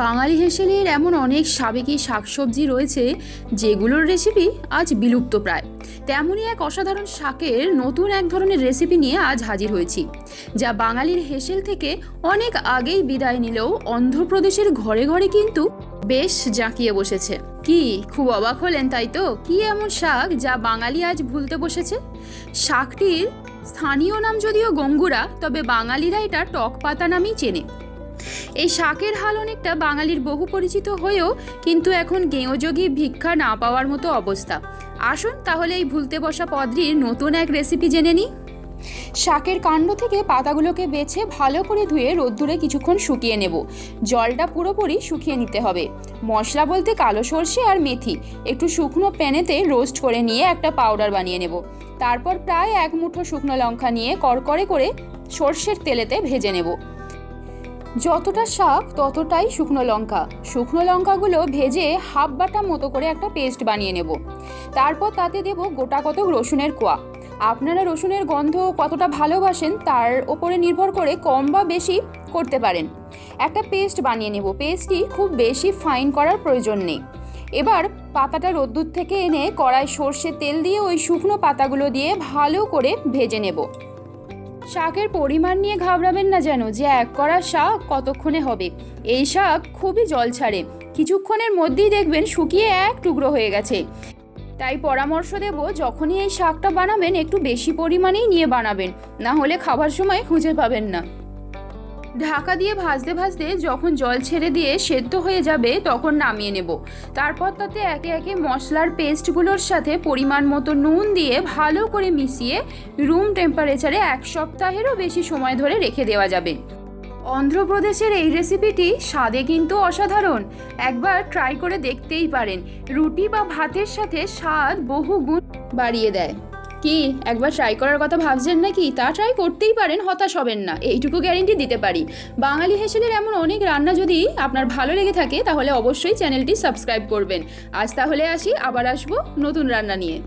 বাঙালি হেসেলের এমন অনেক সাবেকি শাকসবজি রয়েছে যেগুলোর রেসিপি আজ বিলুপ্ত প্রায়। তেমনই এক অসাধারণ শাকের নতুন এক ধরনের রেসিপি নিয়ে আজ হাজির হয়েছি, যা বাঙালির হেসেল থেকে অনেক আগেই বিদায় নিলেও অন্ধ্রপ্রদেশের ঘরে ঘরে কিন্তু বেশ জাঁকিয়ে বসেছে। কি, খুব অবাক হলেন তাই তো? কি এমন শাক যা বাঙালি আজ ভুলতে বসেছে? শাকটির স্থানীয় নাম যদিও গঙ্গুরা, তবে বাঙালিরা এটা টক পাতা নামেই চেনে। এই শাকের হাল অনেকটা বাঙালির বহু পরিচিত হয়েও কিন্তু এখন গেঁয়োযোগী ভিক্ষা না পাওয়ার মতো অবস্থা। আসুন তাহলে এই ভুলতে বসা পদ্রির নতুন এক রেসিপি জেনে নিই। শাকের কাণ্ড থেকে পাতাগুলোকে বেছে ভালো করে ধুয়ে রোদ্দুরে কিছুক্ষণ শুকিয়ে নেব। জলটা পুরোপুরি শুকিয়ে নিতে হবে। মশলা বলতে কালো সর্ষে আর মেথি। একটু শুকনো প্যানেতে রোস্ট করে নিয়ে একটা পাউডার বানিয়ে নেব। তারপর প্রায় এক মুঠো শুকনো লঙ্কা নিয়ে কড়কড়ে করে সর্ষের তেলেতে ভেজে নেব। যতটা শাক, ততটাই শুকনো লঙ্কা। শুকনো লঙ্কাগুলো ভেজে হাফ বাটা মতো করে একটা পেস্ট বানিয়ে নেব। তারপর তাতে দেব গোটা কতক রসুনের কোয়া। আপনারা রসুনের গন্ধ কতটা ভালোবাসেন, তার ওপরে নির্ভর করে কম বা বেশি করতে পারেন। একটা পেস্ট বানিয়ে নেব। পেস্টটি খুব বেশি ফাইন করার প্রয়োজন নেই। এবার পাতাটা রোদ্দুর থেকে এনে কড়াই সর্ষে তেল দিয়ে ওই শুকনো পাতাগুলো দিয়ে ভালো করে ভেজে নেব। শাকের পরিমাণ নিয়ে ঘাবড়াবেন না যেন, যে এক করা শাক কতক্ষণে হবে। এই শাক খুবই জল ছাড়ে। কিছুক্ষণের মধ্যেই দেখবেন শুকিয়ে এক টুকরো হয়ে গেছে। তাই পরামর্শ দেব, যখনই এই শাকটা বানাবেন, একটু বেশি পরিমাণেই নিয়ে বানাবেন। না হলে খাবার সময় খুঁজে পাবেন না। ঢাকা দিয়ে ভাজতে ভাজতে যখন জল ছেড়ে দিয়ে সেদ্ধ হয়ে যাবে, তখন নামিয়ে নেব। তারপর তাতে একে একে মশলার পেস্টগুলোর সাথে পরিমাণ মতো নুন দিয়ে ভালো করে মিশিয়ে রুম টেম্পারেচারে এক সপ্তাহেরও বেশি সময় ধরে রেখে দেওয়া যাবে। অন্ধ্রপ্রদেশের এই রেসিপিটি স্বাদে কিন্তু অসাধারণ। একবার ট্রাই করে দেখতেই পারেন। রুটি বা ভাতের সাথে স্বাদ বহু গুণ বাড়িয়ে দেয়। কি, একবার ট্রাই করার কথা ভাবছেন নাকি? তা ট্রাই করতেই পারেন, হতাশ হবেন না। এইটুকু গ্যারেন্টি দিতে পারি। বাঙালি হেসেলের এমন অনেক রান্না যদি আপনার ভালো লেগে থাকে, তাহলে অবশ্যই চ্যানেলটি সাবস্ক্রাইব করবেন। আজ তাহলে আসি, আবার আসব নতুন রান্না নিয়ে।